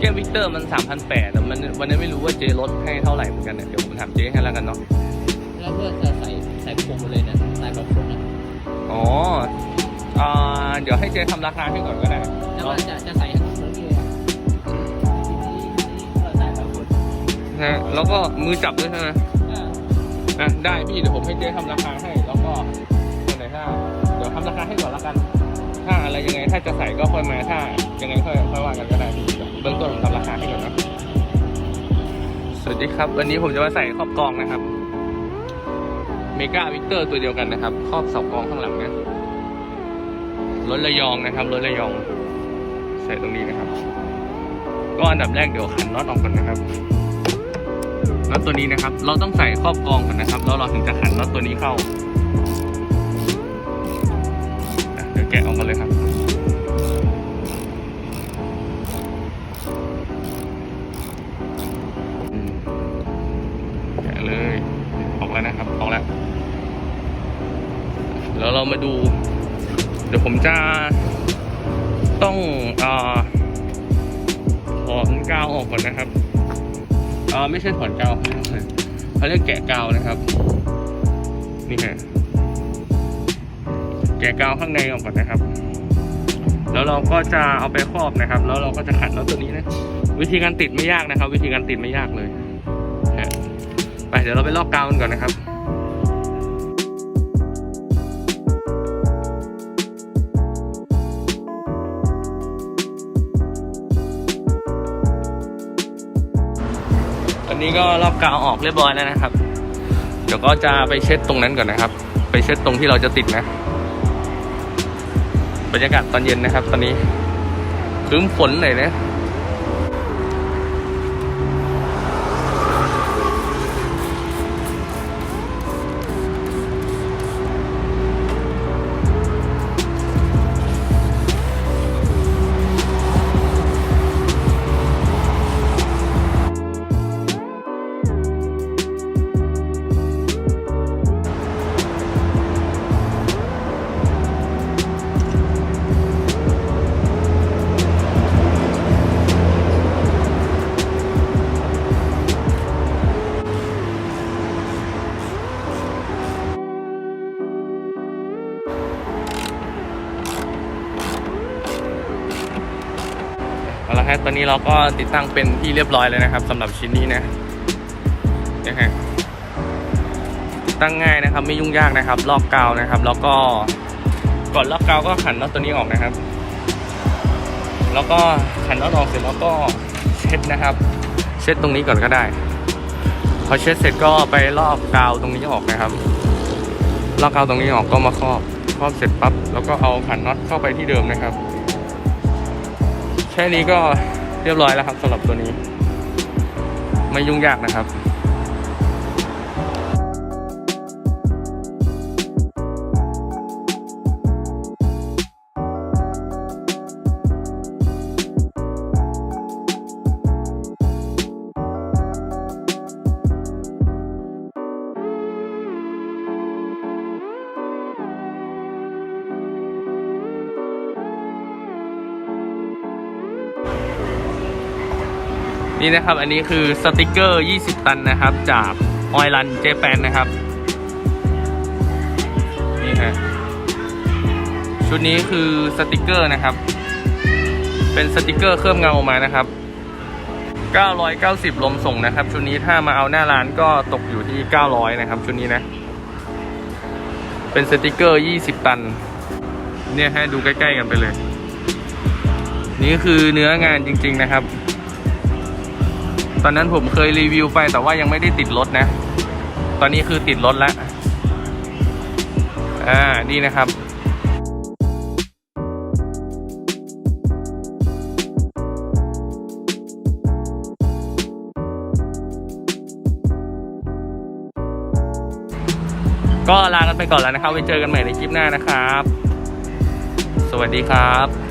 แก้ววิกเตอร์มันสามพันแปดมันวันนี้ไม่รู้ว่าเจลดให้เท่าไหร่เหมือนกันเนี่ยเดี๋ยวผมถามเจให้แล้วกันเนาะแล้วเพื่อจะใส่ใส่พวงมาเลยนะใส่แบบพวงนะอ๋ออ่าเดี๋ยวให้เจทำราคาให้ก่อนก็ได้แล้วก็จะจะใส่ให้ทุกคนเลยอะทีนี้ทีนี้เราใส่แบบพวงนะแล้วก็มือจับด้วยใช่ไหมอ่าอะได้พี่เดี๋ยวผมให้เจทำราคาให้แล้วก็ตัวไหนถ้าเดี๋ยวทำราคาให้ก่อนแล้วกัน ถ้าอะไรยังไง ถ้าจะใส่ก็ค่อยมาถ้ายังไงค่อยค่อยว่ากันก็ได้เบื้องต้นผมทำราคาให้ก่อนนะสวัสดีครับวันนี้ผมจะมาใส่ครอบกองนะครับเมกาวิกเตอร์ตัวเดียวกันนะครับ ครอบเสากองข้างหลังนะรถระยองนะครับรถระยอง ใส่ตรงนี้นะครับ ก็อันดับแรกเดี๋ยวขันน็อตออกก่อนนะครับน็อตตัวนี้นะครับ เราต้องใส่ครอบกองก่อนนะครับ แล้วเราถึงจะขันน็อตตัวนี้เข้าะเดี๋ยวแกะออกมาเลยครับแกะเลย ออกแล้วนะครับ ออกแล้ว แล้วเรามาดู เดี๋ยวผมจะต้องอาถอนกาวออกก่อนนะครับอ่าไม่ใช่ถอนกาวเขาเรียกแกะกาวนะครับ นี่ฮะ แกะกาวข้างในออกก่อนนะครับ แล้วเราก็จะเอาไปครอบนะครับ แล้วเราก็จะขัดแล้วตัวนี้นะ วิธีการติดไม่ยากนะครับ วิธีการติดไม่ยากเลยฮะไปเดี๋ยวเราไปลอกกาวกันก่อนนะครับอันนี้ก็ลอกกาวออกเรียบร้อยแล้วนะครับ เดี๋ยวก็จะไปเช็ดตรงนั้นก่อนนะครับ ไปเช็ดตรงที่เราจะติดนะ บรรยากาศตอนเย็นนะครับ ตอนนี้คืมฝนหน่อยนะ เอาละครับตอนนี้เราก็ติดตั้งเป็นที่เรียบร้อยเลยนะครับสำหรับชิ้นนี้นะนะฮะติดตั้งง่ายนะครับ ไม่ยุ่งยากนะครับ ลอกกาวนะครับ แล้วก็ก่อนลอกกาวก็ขันน็อตตัวนี้ออกนะครับ แล้วก็ขันน็อตออกเสร็จแล้วก็เช็ดนะครับ เช็ดตรงนี้ก่อนก็ได้ พอเช็ดเสร็จก็ไปลอกกาวตรงนี้ออกนะครับ ลอกกาวตรงนี้ออกก็มาครอบครอบเสร็จปั๊บแล้วก็เอาขันน็อตเข้าไปที่เดิมนะครับ ค่นี้ก็เรียบร้อยแล้วครับสำหรับตัวนี้ ไม่ยุ่งยากนะครับ นี่นะครับ อันนี้คือสติกเกอร์ 20 ตันนะครับ จากออยลันเจแปนนะครับ นี่ฮะชุดนี้คือสติกเกอร์นะครับ เป็นสติกเกอร์เคลือบเงามานะครับ 990 ลมส่งนะครับ ชุดนี้ถ้ามาเอาหน้าร้านก็ตกอยู่ที่ 900 นะครับ ชุดนี้นะ เป็นสติกเกอร์ 20 ตัน เนี่ยให้ดูใกล้ ๆ กันไปเลย นี่คือเนื้องานจริง ๆ นะครับ ตอนนั้นผมเคยรีวิวไปแต่ว่ายังไม่ได้ติดรถนะ ตอนนี้คือติดรถแล้ว อ่า นี่นะครับก็ลากันไปก่อนแล้วนะครับ ไว้เจอกันใหม่ในคลิปหน้านะครับ สวัสดีครับ